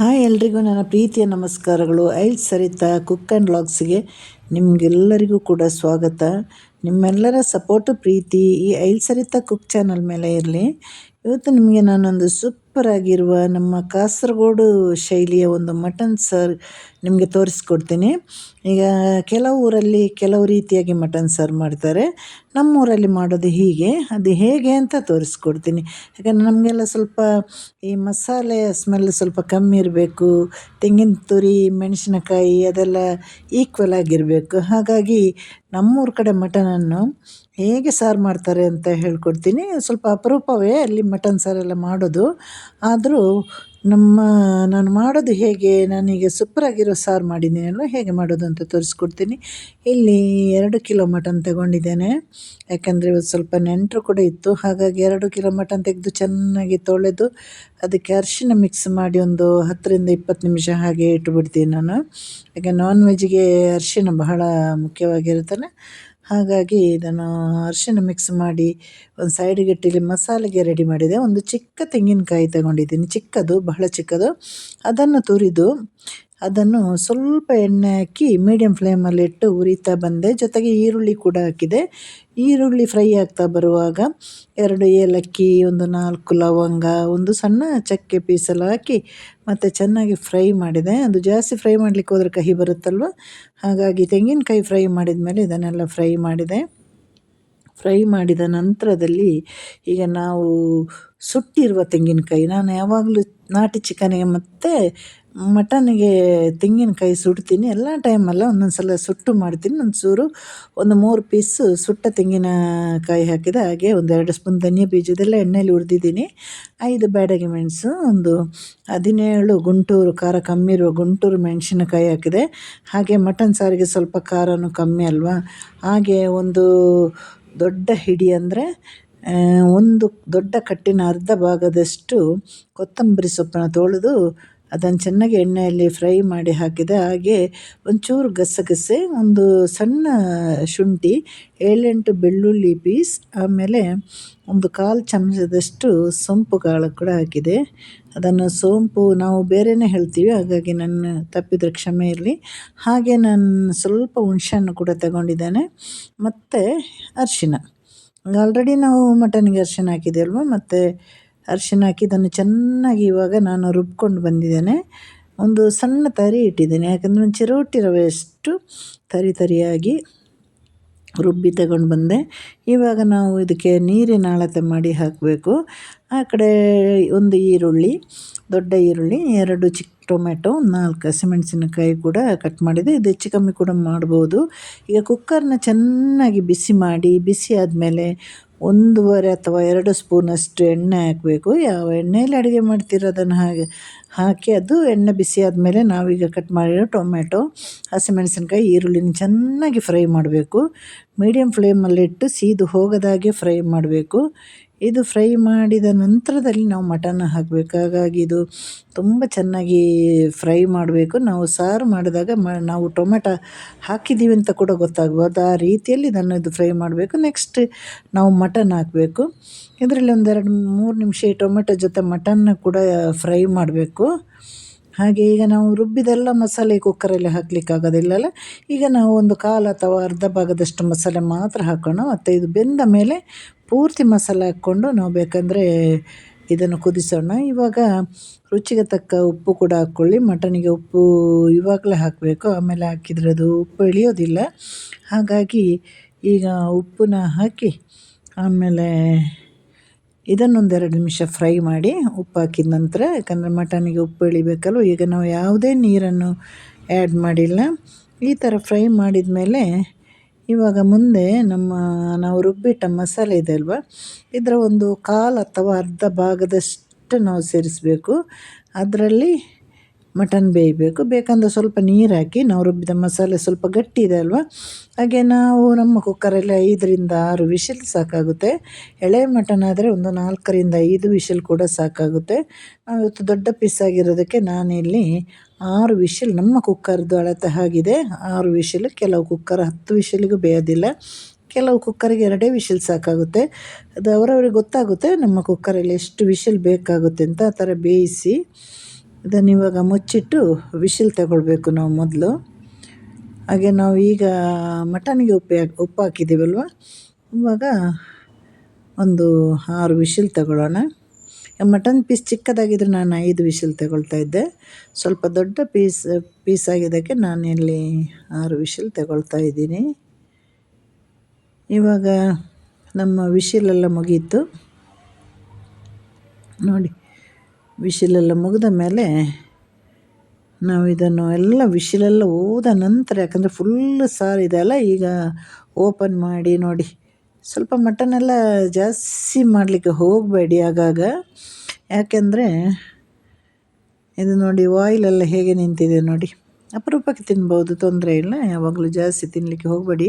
Hi ಎಲ್ರಿಗೂ ನನ್ನ ಪ್ರೀತಿಯ ನಮಸ್ಕಾರಗಳು. ಐಲ್ ಸರಿತಾ, ಕುಕ್ ಆ್ಯಂಡ್ ಲಾಗ್ಸ್ಗೆ ನಿಮಗೆಲ್ಲರಿಗೂ ಕೂಡ ಸ್ವಾಗತ. ನಿಮ್ಮೆಲ್ಲರ ಸಪೋರ್ಟು, ಪ್ರೀತಿ ಈ ಐಲ್ ಸರಿತಾ ಕುಕ್ ಚಾನಲ್ ಮೇಲೆ ಇರಲಿ. ಇವತ್ತು ನಿಮಗೆ ನಾನೊಂದು ಸೂಪರಾಗಿರುವ ನಮ್ಮ ಕಾಸರಗೋಡು ಶೈಲಿಯ ಒಂದು ಮಟನ್ ಸಾರು ನಿಮಗೆ ತೋರಿಸ್ಕೊಡ್ತೀನಿ. ಈಗ ಕೆಲವು ಊರಲ್ಲಿ ಕೆಲವು ರೀತಿಯಾಗಿ ಮಟನ್ ಸಾರು ಮಾಡ್ತಾರೆ. ನಮ್ಮೂರಲ್ಲಿ ಮಾಡೋದು ಹೀಗೆ, ಅದು ಹೇಗೆ ಅಂತ ತೋರಿಸ್ಕೊಡ್ತೀನಿ. ಯಾಕಂದರೆ ನಮಗೆಲ್ಲ ಸ್ವಲ್ಪ ಈ ಮಸಾಲೆ ಸ್ಮೆಲ್ ಸ್ವಲ್ಪ ಕಮ್ಮಿ ಇರಬೇಕು, ತೆಂಗಿನ ತುರಿ, ಮೆಣಸಿನಕಾಯಿ ಅದೆಲ್ಲ ಈಕ್ವಲ್ ಆಗಿರಬೇಕು. ಹಾಗಾಗಿ ನಮ್ಮೂರ ಕಡೆ ಮಟನನ್ನು ಹೇಗೆ ಸಾರು ಮಾಡ್ತಾರೆ ಅಂತ ಹೇಳ್ಕೊಡ್ತೀನಿ. ಸ್ವಲ್ಪ ಅಪರೂಪವೇ ಅಲ್ಲಿ ಮಟನ್ ಸಾರೆಲ್ಲ ಮಾಡೋದು. ಆದರೂ ನಮ್ಮ, ನಾನು ಮಾಡೋದು ಹೇಗೆ ನಾನೀಗ ಸೂಪರಾಗಿರೋ ಸಾರು ಮಾಡಿದ್ದೀನಲ್ಲ ಹೇಗೆ ಮಾಡೋದು ಅಂತ ತೋರಿಸ್ಕೊಡ್ತೀನಿ. ಇಲ್ಲಿ ಎರಡು ಕಿಲೋ ಮಟನ್ ತಗೊಂಡಿದ್ದೇನೆ. ಯಾಕಂದರೆ ಇವತ್ತು ಸ್ವಲ್ಪ ನೆಂಟರು ಕೂಡ ಇತ್ತು, ಹಾಗಾಗಿ ಎರಡು ಕಿಲೋ ಮಟನ್ ತೆಗೆದು ಚೆನ್ನಾಗಿ ತೊಳೆದು ಅದಕ್ಕೆ ಅರಿಶಿನ ಮಿಕ್ಸ್ ಮಾಡಿ ಒಂದು ಹತ್ತರಿಂದ ಇಪ್ಪತ್ತು ನಿಮಿಷ ಹಾಗೆ ಇಟ್ಟುಬಿಡ್ತೀನಿ ನಾನು. ಯಾಕೆ ನಾನ್ ವೆಜ್ಗೆ ಅರಿಶಿನ ಬಹಳ ಮುಖ್ಯವಾಗಿರುತ್ತಲ್ಲ ಹಾಗಾಗಿ ನಾನು ಅರಿಶಿನ ಮಿಕ್ಸ್ ಮಾಡಿ ಒಂದು ಸೈಡ್ ಮಸಾಲೆಗೆ ರೆಡಿ ಮಾಡಿದೆ. ಒಂದು ಚಿಕ್ಕ ತೆಂಗಿನಕಾಯಿ ತಗೊಂಡಿದ್ದೀನಿ. ಚಿಕ್ಕದು, ಬಹಳ ಚಿಕ್ಕದು. ಅದನ್ನು ತುರಿದು ಅದನ್ನು ಸ್ವಲ್ಪ ಎಣ್ಣೆ ಹಾಕಿ ಮೀಡಿಯಮ್ ಫ್ಲೇಮಲ್ಲಿ ಇಟ್ಟು ಉರಿತಾ ಬಂದೆ. ಜೊತೆಗೆ ಈರುಳ್ಳಿ ಕೂಡ ಹಾಕಿದೆ. ಈರುಳ್ಳಿ ಫ್ರೈ ಆಗ್ತಾ ಬರುವಾಗ ಎರಡು ಏಲಕ್ಕಿ, ಒಂದು ನಾಲ್ಕು ಲವಂಗ, ಒಂದು ಸಣ್ಣ ಚಕ್ಕೆ ಪೀಸಲ್ಲಿ ಹಾಕಿ ಮತ್ತು ಚೆನ್ನಾಗಿ ಫ್ರೈ ಮಾಡಿದೆ. ಅದು ಜಾಸ್ತಿ ಫ್ರೈ ಮಾಡಲಿಕ್ಕೆ ಹೋದರೆ ಕಹಿ ಬರುತ್ತಲ್ವ? ಹಾಗಾಗಿ ತೆಂಗಿನಕಾಯಿ ಫ್ರೈ ಮಾಡಿದ ಮೇಲೆ ಇದನ್ನೆಲ್ಲ ಫ್ರೈ ಮಾಡಿದೆ. ಫ್ರೈ ಮಾಡಿದ ನಂತರದಲ್ಲಿ ಈಗ ನಾವು ಸುಟ್ಟಿರುವ ತೆಂಗಿನಕಾಯಿ. ನಾನು ಯಾವಾಗಲೂ ನಾಟಿ ಚಿಕನಿಗೆ ಮತ್ತು ಮಟನ್ನಿಗೆ ತೆಂಗಿನಕಾಯಿ ಸುಡ್ತೀನಿ. ಎಲ್ಲ ಟೈಮಲ್ಲ ಒಂದೊಂದು ಸಲ ಸುಟ್ಟು ಮಾಡ್ತೀನಿ. ಒಂಚೂರು ಒಂದು ಮೂರು ಪೀಸು ಸುಟ್ಟ ತೆಂಗಿನಕಾಯಿ ಹಾಕಿದೆ. ಹಾಗೆ ಒಂದು ಎರಡು ಸ್ಪೂನ್ ಧನಿಯಾ ಬೀಜದೆಲ್ಲ ಎಣ್ಣೆಯಲ್ಲಿ ಹುರಿದಿದ್ದೀನಿ. ಐದು ಬ್ಯಾಡಗಿ ಮೆಣಸು, ಒಂದು ಹದಿನೇಳು ಗುಂಟೂರು ಖಾರ, ಕಮ್ಮಿ ಇರುವ ಗುಂಟೂರು ಮೆಣಸಿನಕಾಯಿ ಹಾಕಿದೆ. ಹಾಗೆ ಮಟನ್ ಸಾರಿಗೆ ಸ್ವಲ್ಪ ಖಾರನೂ ಕಮ್ಮಿ ಅಲ್ವಾ? ಹಾಗೆ ಒಂದು ದೊಡ್ಡ ಹಿಡಿ ಅಂದರೆ ಒಂದು ದೊಡ್ಡ ಕಟ್ಟಿನ ಅರ್ಧ ಭಾಗದಷ್ಟು ಕೊತ್ತಂಬರಿ ಸೊಪ್ಪನ್ನು ತೊಳೆದು ಅದನ್ನು ಚೆನ್ನಾಗಿ ಎಣ್ಣೆಯಲ್ಲಿ ಫ್ರೈ ಮಾಡಿ ಹಾಕಿದೆ ಹಾಗೆ ಒಂಚೂರು ಗಸಗಸೆ, ಒಂದು ಸಣ್ಣ ಶುಂಠಿ, ಏಳೆಂಟು ಬೆಳ್ಳುಳ್ಳಿ ಪೀಸ್, ಆಮೇಲೆ ಒಂದು ಕಾಲು ಚಮಚದಷ್ಟು ಸೋಂಪು ಕಾಳು ಕೂಡ ಹಾಕಿದೆ. ಅದನ್ನು ಸೋಂಪು ನಾವು ಬೇರೆಯೇ ಹೇಳ್ತೀವಿ, ಹಾಗಾಗಿ ನನ್ನ ತಪ್ಪಿದ್ರ ಕ್ಷಮೆ ಇರಲಿ. ಹಾಗೆ ನಾನು ಸ್ವಲ್ಪ ಹುಣಸೆಹಣ್ಣು ಕೂಡ ತಗೊಂಡಿದ್ದೇನೆ. ಮತ್ತು ಅರಿಶಿನ. ಆಲ್ರೆಡಿ ನಾವು ಮಟನ್ಗೆ ಅರಿಶಿನ ಹಾಕಿದ್ದೇವಲ್ವ ಮತ್ತು ಅರಿಶಿನ ಹಾಕಿ ಇದನ್ನು ಚೆನ್ನಾಗಿ ಇವಾಗ ನಾನು ರುಬ್ಕೊಂಡು ಬಂದಿದ್ದೇನೆ. ಒಂದು ಸಣ್ಣ ತರಿ ಇಟ್ಟಿದ್ದೇನೆ. ಯಾಕಂದರೆ ಒಂದು ಚಿರೋಟಿ ರವೆಯಷ್ಟು ತರಿ ತರಿಯಾಗಿ ರುಬ್ಬಿ ತಗೊಂಡು ಬಂದೆ. ಇವಾಗ ನಾವು ಇದಕ್ಕೆ ನೀರಿನ ಅಳತೆ ಮಾಡಿ ಹಾಕಬೇಕು. ಆ ಕಡೆ ಒಂದು ಈರುಳ್ಳಿ, ದೊಡ್ಡ ಈರುಳ್ಳಿ, ಎರಡು ಚಿಕ್ಕ ಟೊಮೆಟೊ ನಾಲ್ಕು ಹಸಿಮೆಣಸಿನಕಾಯಿ ಕೂಡ ಕಟ್ ಮಾಡಿದೆ. ಇದು ಹೆಚ್ಚು ಕಮ್ಮಿ ಕೂಡ ಮಾಡ್ಬೋದು. ಈಗ ಕುಕ್ಕರ್ನ ಚೆನ್ನಾಗಿ ಬಿಸಿ ಮಾಡಿ, ಬಿಸಿ ಆದಮೇಲೆ ಒಂದೂವರೆ ಅಥವಾ ಎರಡು ಸ್ಪೂನಷ್ಟು ಎಣ್ಣೆ ಹಾಕಬೇಕು. ಯಾವ ಎಣ್ಣೆಯಲ್ಲಿ ಅಡುಗೆ ಮಾಡ್ತೀರೋ ಅದನ್ನು ಹಾಗೆ ಹಾಕಿ ಅದು ಎಣ್ಣೆ ಬಿಸಿ ಆದಮೇಲೆ ನಾವೀಗ ಕಟ್ ಮಾಡಿರೋ ಟೊಮೆಟೊ ಹಸಿಮೆಣಸಿನ್ಕಾಯಿ, ಈರುಳ್ಳಿನ ಚೆನ್ನಾಗಿ ಫ್ರೈ ಮಾಡಬೇಕು. ಮೀಡಿಯಮ್ ಫ್ಲೇಮಲ್ಲಿಟ್ಟು ಸೀದು ಹೋಗದಾಗೆ ಫ್ರೈ ಮಾಡಬೇಕು. ಇದು ಫ್ರೈ ಮಾಡಿದ ನಂತರದಲ್ಲಿ ನಾವು ಮಟನ್ ಹಾಕಬೇಕು. ಹಾಗಾಗಿ ಇದು ತುಂಬ ಚೆನ್ನಾಗಿ ಫ್ರೈ ಮಾಡಬೇಕು. ನಾವು ಸಾರು ಮಾಡಿದಾಗ ಮ, ನಾವು ಟೊಮೆಟೊ ಹಾಕಿದ್ದೀವಿ ಅಂತ ಕೂಡ ಗೊತ್ತಾಗ್ಬೋದು. ಆ ರೀತಿಯಲ್ಲಿ ಇದನ್ನು ಇದು ಫ್ರೈ ಮಾಡಬೇಕು. ನೆಕ್ಸ್ಟ್ ನಾವು ಮಟನ್ ಹಾಕಬೇಕು. ಇದರಲ್ಲಿ ಒಂದೆರಡು ಮೂರು ನಿಮಿಷ ಟೊಮೆಟೊ ಜೊತೆ ಮಟನ್ನ ಕೂಡ ಫ್ರೈ ಮಾಡಬೇಕು. ಹಾಗೆ ಈಗ ನಾವು ರುಬ್ಬಿದೆಲ್ಲ ಮಸಾಲೆ ಕುಕ್ಕರಲ್ಲಿ ಹಾಕಲಿಕ್ಕಾಗೋದಿಲ್ಲಲ್ಲ? ಈಗ ನಾವು ಒಂದು ಕಾಲು ಅಥವಾ ಅರ್ಧ ಭಾಗದಷ್ಟು ಮಸಾಲೆ ಮಾತ್ರ ಹಾಕೋಣ. ಮತ್ತು ಇದು ಬೆಂದ ಮೇಲೆ ಪೂರ್ತಿ ಮಸಾಲೆ ಹಾಕ್ಕೊಂಡು ನಾವು ಬೇಕಂದರೆ ಇದನ್ನು ಕುದಿಸೋಣ. ಇವಾಗ ರುಚಿಗೆ ತಕ್ಕ ಉಪ್ಪು ಕೂಡ ಹಾಕ್ಕೊಳ್ಳಿ. ಮಟನಿಗೆ ಉಪ್ಪು ಇವಾಗಲೇ ಹಾಕಬೇಕು. ಆಮೇಲೆ ಹಾಕಿದರೆ ಅದು ಉಪ್ಪು ಇಳಿಯೋದಿಲ್ಲ ಹಾಗಾಗಿ ಈಗ ಉಪ್ಪನ್ನ ಹಾಕಿ ಆಮೇಲೆ ಇದನ್ನೊಂದೆರಡು ನಿಮಿಷ ಫ್ರೈ ಮಾಡಿ ಉಪ್ಪು ಹಾಕಿದ ನಂತರ, ಯಾಕಂದರೆ ಮಟನಿಗೆ ಉಪ್ಪು ಇಳಿಬೇಕಲ್ವ ಈಗ ನಾವು ಯಾವುದೇ ನೀರನ್ನು ಆ್ಯಡ್ ಮಾಡಿಲ್ಲ. ಈ ಥರ ಫ್ರೈ ಮಾಡಿದ ಮೇಲೆ ಇವಾಗ ಮುಂದೆ ನಮ್ಮ, ನಾವು ರುಬ್ಬಿಟ್ಟ ಮಸಾಲೆ ಇದೆ ಅಲ್ವಾ, ಇದರ ಒಂದು ಕಾಲು ಅಥವಾ ಅರ್ಧ ಭಾಗದಷ್ಟು ನಾವು ಸೇರಿಸಬೇಕು. ಅದರಲ್ಲಿ ಮಟನ್ ಬೇಯಬೇಕು. ಬೇಕಂದ್ರೆ ಸ್ವಲ್ಪ ನೀರು ಹಾಕಿ ನಾವು ರುಬ್ಬಿದ ಮಸಾಲೆ ಸ್ವಲ್ಪ ಗಟ್ಟಿ ಇದೆ ಅಲ್ವಾ? ಹಾಗೆ ನಾವು ನಮ್ಮ ಕುಕ್ಕರಲ್ಲಿ ಐದರಿಂದ ಆರು ವಿಷಲ್ ಸಾಕಾಗುತ್ತೆ. ಎಳೆ ಮಟನ್ ಆದರೆ ಒಂದು ನಾಲ್ಕರಿಂದ ಐದು ವಿಷಲ್ ಕೂಡ ಸಾಕಾಗುತ್ತೆ. ಇವತ್ತು ದೊಡ್ಡ ಪೀಸ್ ಆಗಿರೋದಕ್ಕೆ ನಾನಿಲ್ಲಿ ಆರು ವಿಷಲ್ ನಮ್ಮ ಕುಕ್ಕರ್ದು ಅಳತೆ ಆಗಿದೆ. ಆರು ವಿಷಲ್, ಕೆಲವು ಕುಕ್ಕರ್ ಹತ್ತು ವಿಷಲಿಗೂ ಬೇಯೋದಿಲ್ಲ. ಕೆಲವು ಕುಕ್ಕರಿಗೆ ಎರಡೇ ವಿಷಲ್ ಸಾಕಾಗುತ್ತೆ. ಅದು ಅವರವ್ರಿಗೆ ಗೊತ್ತಾಗುತ್ತೆ ನಮ್ಮ ಕುಕ್ಕರಲ್ಲಿ ಎಷ್ಟು ವಿಷಲ್ ಬೇಕಾಗುತ್ತೆ ಅಂತ ಆ ಥರ ಬೇಯಿಸಿ ಇದನ್ನು ಇವಾಗ ಮುಚ್ಚಿಟ್ಟು ವಿಶಿಲ್ ತಗೊಳ್ಬೇಕು ನಾವು ಮೊದಲು. ಹಾಗೆ ನಾವು ಈಗ ಮಟನ್ಗೆ ಉಪ್ಪು ಉಪ್ಪು ಹಾಕಿದ್ದೀವಲ್ವ? ಇವಾಗ ಒಂದು ಆರು ವಿಶಿಲ್ ತಗೊಳ್ಳೋಣ. ಮಟನ್ ಪೀಸ್ ಚಿಕ್ಕದಾಗಿದ್ದರೆ ನಾನು ಐದು ವಿಶಿಲ್ ತಗೊಳ್ತಾ ಇದ್ದೆ. ಸ್ವಲ್ಪ ದೊಡ್ಡ ಪೀಸ್ ಪೀಸ್ ಆಗಿದ್ದಕ್ಕೆ ಇಲ್ಲಿ ಆರು ವಿಶಿಲ್ ತಗೊಳ್ತಾ ಇದ್ದೀನಿ. ಇವಾಗ ನಮ್ಮ ವಿಶಿಲೆಲ್ಲ ಮುಗೀತು. ನೋಡಿ. ವಿಶಿಲೆಲ್ಲ ಮುಗಿದ ಮೇಲೆ ನಾವು ಇದನ್ನು ಎಲ್ಲ ವಿಶಿಲೆಲ್ಲ ಹೋದ ನಂತರ, ಯಾಕಂದರೆ ಫುಲ್ ಸಾರು ಇದೆಲ್ಲ ಈಗ ಓಪನ್ ಮಾಡಿ ನೋಡಿ. ಸ್ವಲ್ಪ ಮಟನೆಲ್ಲ ಜಾಸ್ತಿ ಮಾಡಲಿಕ್ಕೆ ಹೋಗಬೇಡಿ ಆಗಾಗ. ಯಾಕೆಂದರೆ ಇದು ನೋಡಿ ಆಯಿಲೆಲ್ಲ ಹೇಗೆ ನಿಂತಿದೆ ನೋಡಿ. ಅಪರೂಪಕ್ಕೆ ತಿನ್ಬೋದು, ತೊಂದರೆ ಇಲ್ಲ. ಯಾವಾಗಲೂ ಜಾಸ್ತಿ ತಿನ್ನಲಿಕ್ಕೆ ಹೋಗಬೇಡಿ.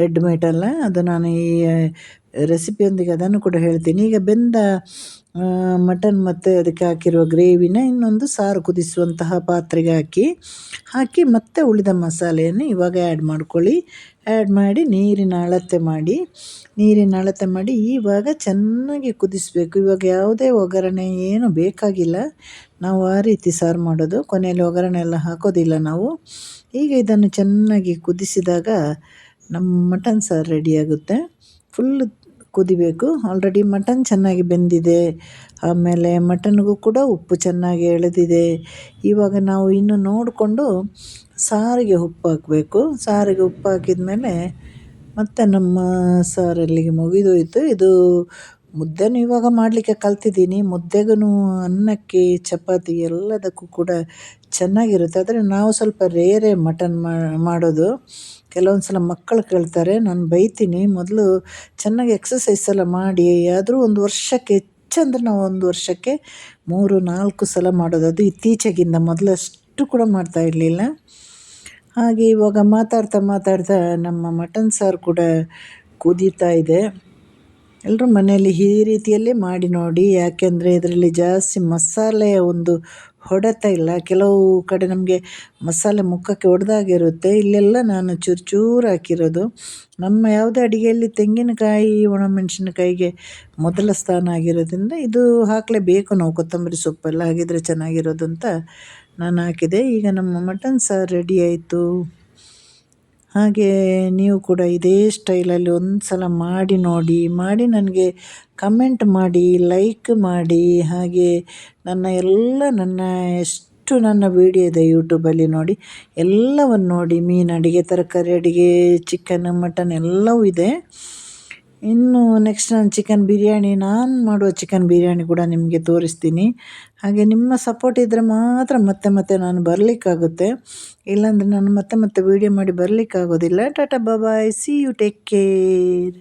ರೆಡ್ ಮೀಟ್ ಅಲ್ಲ, ಅದು ನಾನು ಈ ರೆಸಿಪಿಯೊಂದಿಗೆ ಅದನ್ನು ಕೂಡ ಹೇಳ್ತೀನಿ. ಈಗ ಬೆಂದ ಮಟನ್ ಮತ್ತು ಅದಕ್ಕೆ ಹಾಕಿರುವ ಗ್ರೇವಿನ ಇನ್ನೊಂದು ಸಾರು ಕುದಿಸುವಂತಹ ಪಾತ್ರೆಗೆ ಹಾಕಿ ಹಾಕಿ ಮತ್ತೆ ಉಳಿದ ಮಸಾಲೆಯನ್ನು ಇವಾಗ ಆ್ಯಡ್ ಮಾಡ್ಕೊಳ್ಳಿ. ಆ್ಯಡ್ ಮಾಡಿ ನೀರಿನ ಅಳತೆ ಮಾಡಿ. ನೀರಿನ ಅಳತೆ ಮಾಡಿ ಇವಾಗ ಚೆನ್ನಾಗಿ ಕುದಿಸಬೇಕು. ಇವಾಗ ಯಾವುದೇ ಒಗ್ಗರಣೆ ಏನು ಬೇಕಾಗಿಲ್ಲ. ನಾವು ಆ ರೀತಿ ಸಾರು ಮಾಡೋದು. ಕೊನೆಯಲ್ಲಿ ಒಗ್ಗರಣೆ ಎಲ್ಲ ಹಾಕೋದಿಲ್ಲ ನಾವು. ಈಗ ಇದನ್ನು ಚೆನ್ನಾಗಿ ಕುದಿಸಿದಾಗ ನಮ್ಮ ಮಟನ್ ಸಾರು ರೆಡಿಯಾಗುತ್ತೆ ಫುಲ್ ಕುದಿಬೇಕು. ಆಲ್ರೆಡಿ ಮಟನ್ ಚೆನ್ನಾಗಿ ಬೆಂದಿದೆ. ಆಮೇಲೆ ಮಟನ್ಗೂ ಕೂಡ ಉಪ್ಪು ಚೆನ್ನಾಗಿ ಎಳೆದಿದೆ. ಇವಾಗ ನಾವು ಇನ್ನು ನೋಡಿಕೊಂಡು ಸಾರಿಗೆ ಉಪ್ಪು ಹಾಕಬೇಕು. ಸಾರಿಗೆ ಉಪ್ಪು ಹಾಕಿದ ಮೇಲೆ ಮತ್ತು ನಮ್ಮ ಸಾರಲ್ಲಿಗೆ ಮುಗಿದೋಯಿತು. ಇದು ಮುದ್ದೆನೂ ಇವಾಗ ಮಾಡಲಿಕ್ಕೆ ಕಲ್ತಿದ್ದೀನಿ. ಮುದ್ದೆಗೂ ಅನ್ನಕ್ಕೆ, ಚಪಾತಿ ಎಲ್ಲದಕ್ಕೂ ಕೂಡ ಚೆನ್ನಾಗಿರುತ್ತೆ. ಆದರೆ ನಾವು ಸ್ವಲ್ಪ ರೇರೆ ಮಟನ್ ಮಾಡೋದು. ಕೆಲವೊಂದು ಸಲ ಮಕ್ಕಳು ಕೇಳ್ತಾರೆ, ನಾನು ಬೈತೀನಿ, ಮೊದಲು ಚೆನ್ನಾಗಿ ಎಕ್ಸಸೈಸ್ ಎಲ್ಲ ಮಾಡಿ, ಆದರೂ ಒಂದು ವರ್ಷಕ್ಕೆ ಹೆಚ್ಚಂದ್ರೆ ನಾವು ಒಂದು ವರ್ಷಕ್ಕೆ ಮೂರು, ನಾಲ್ಕು ಸಲ ಮಾಡೋದು, ಅದು ಇತ್ತೀಚೆಗಿಂದ ಮೊದಲಷ್ಟು ಕೂಡ ಮಾಡ್ತಾ ಇರಲಿಲ್ಲ. ಹಾಗೆ ಇವಾಗ ಮಾತಾಡ್ತಾ ಮಾತಾಡ್ತಾ ನಮ್ಮ ಮಟನ್ ಸಾರು ಕೂಡ ಕುದೀತಾ ಇದೆ. ಎಲ್ಲರೂ ಮನೆಯಲ್ಲಿ ಈ ರೀತಿಯಲ್ಲೇ ಮಾಡಿ ನೋಡಿ, ಯಾಕೆಂದರೆ ಇದರಲ್ಲಿ ಜಾಸ್ತಿ ಮಸಾಲೆಯ ಒಂದು ಹೊಡೆತ ಇಲ್ಲ. ಕೆಲವು ಕಡೆ ನಮಗೆ ಮಸಾಲೆ ಮುಖಕ್ಕೆ ಹೊಡೆದಾಗಿರುತ್ತೆ ಇಲ್ಲೆಲ್ಲ ನಾನು ಚೂರು ಚೂರು ಹಾಕಿರೋದು. ನಮ್ಮ ಯಾವುದೇ ಅಡುಗೆಯಲ್ಲಿ ತೆಂಗಿನಕಾಯಿ, ಒಣಮೆಣಸಿನಕಾಯಿಗೆ ಮೊದಲ ಸ್ಥಾನ ಆಗಿರೋದ್ರಿಂದ ಇದು ಹಾಕಲೇಬೇಕು. ನಾವು ಕೊತ್ತಂಬರಿ ಸೊಪ್ಪೆಲ್ಲ ಹಾಕಿದರೆ ಚೆನ್ನಾಗಿರೋದು ಅಂತ ನಾನು ಹಾಕಿದೆ. ಈಗ ನಮ್ಮ ಮಟನ್ ಸಾರು ರೆಡಿ ಆಯಿತು. ಹಾಗೆ ನೀವು ಕೂಡ ಇದೇ ಸ್ಟೈಲಲ್ಲಿ ಒಂದು ಸಲ ಮಾಡಿ ನೋಡಿ, ಮಾಡಿ ನನಗೆ ಕಮೆಂಟ್ ಮಾಡಿ ಲೈಕ್ ಮಾಡಿ. ಹಾಗೆ ನನ್ನ ಎಲ್ಲ ನನ್ನ ಎಷ್ಟು ನನ್ನ ವಿಡಿಯೋ ಇದೆ ಯೂಟ್ಯೂಬಲ್ಲಿ ನೋಡಿ, ಎಲ್ಲವನ್ನು ನೋಡಿ. ಮೀನು ಅಡುಗೆ ತರಕಾರಿ ಅಡುಗೆ ಚಿಕನ್ ಮಟನ್ ಎಲ್ಲವೂ ಇದೆ. ಇನ್ನು ನೆಕ್ಸ್ಟ್ ನಾನು ಚಿಕನ್ ಬಿರಿಯಾನಿ, ನಾನು ಮಾಡುವ ಚಿಕನ್ ಬಿರಿಯಾನಿ ಕೂಡ ನಿಮಗೆ ತೋರಿಸ್ತೀನಿ. ಹಾಗೆ ನಿಮ್ಮ ಸಪೋರ್ಟ್ ಇದ್ದರೆ ಮಾತ್ರ ಮತ್ತೆ ಮತ್ತೆ ನಾನು ಬರಲಿಕ್ಕಾಗುತ್ತೆ. ಇಲ್ಲಾಂದರೆ ನಾನು ಮತ್ತೆ ಮತ್ತೆ ವೀಡಿಯೋ ಮಾಡಿ ಬರಲಿಕ್ಕಾಗೋದಿಲ್ಲ. Tata bye bye see you take care